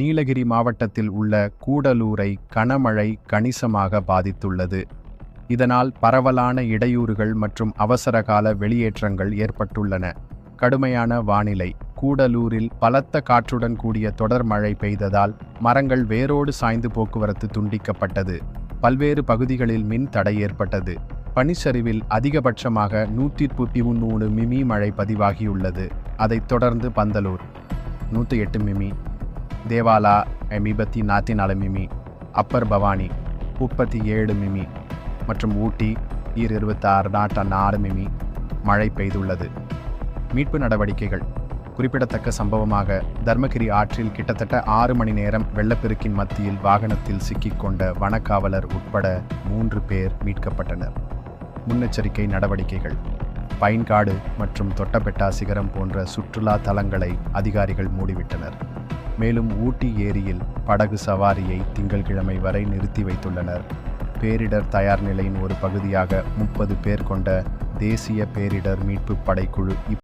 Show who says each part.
Speaker 1: நீலகிரி மாவட்டத்தில் உள்ள கூடலூரை கனமழை கணிசமாக பாதித்துள்ளது. இதனால் பரவலான இடையூறுகள் மற்றும் அவசரகால வெளியேற்றங்கள் ஏற்பட்டுள்ளன. கடுமையான வானிலை. கூடலூரில் பலத்த காற்றுடன் கூடிய தொடர் மழை பெய்ததால் மரங்கள் வேரோடு சாய்ந்து போக்குவரத்து துண்டிக்கப்பட்டது. பல்வேறு பகுதிகளில் மின் தடை ஏற்பட்டது. பனிச்சரிவில் அதிகபட்சமாக நூற்றி மூணு மிமி மழை பதிவாகியுள்ளது. அதைத் தொடர்ந்து பந்தலூர். நூற்றி எட்டு மிமி. தேவாலா எமிபத்தி நாத்தி நாலு மிமி அப்பர் பவானி முப்பத்தி ஏழு மிமி மற்றும் ஊட்டி ஈர் இருபத்தாறு நாட்ட ஆறு மிமி மழை பெய்துள்ளது. மீட்பு நடவடிக்கைகள். குறிப்பிடத்தக்க சம்பவமாக தர்மகிரி ஆற்றில் கிட்டத்தட்ட ஆறு மணி நேரம் வெள்ளப்பெருக்கின் மத்தியில் வாகனத்தில் சிக்கிக்கொண்ட வனக்காவலர் உட்பட மூன்று பேர் மீட்கப்பட்டனர். முன்னெச்சரிக்கை நடவடிக்கைகள். பைன்காடு மற்றும் தொட்டபெட்டா சிகரம் போன்ற சுற்றுலா தலங்களை அதிகாரிகள் மூடிவிட்டனர். மேலும் ஊட்டி ஏரியில் படகு சவாரியை திங்கள்கிழமை வரை நிறுத்தி வைத்துள்ளனர். பேரிடர் தயார் நிலையின் ஒரு பகுதியாக முப்பது பேர் கொண்ட தேசிய பேரிடர் மீட்பு படைக்குழு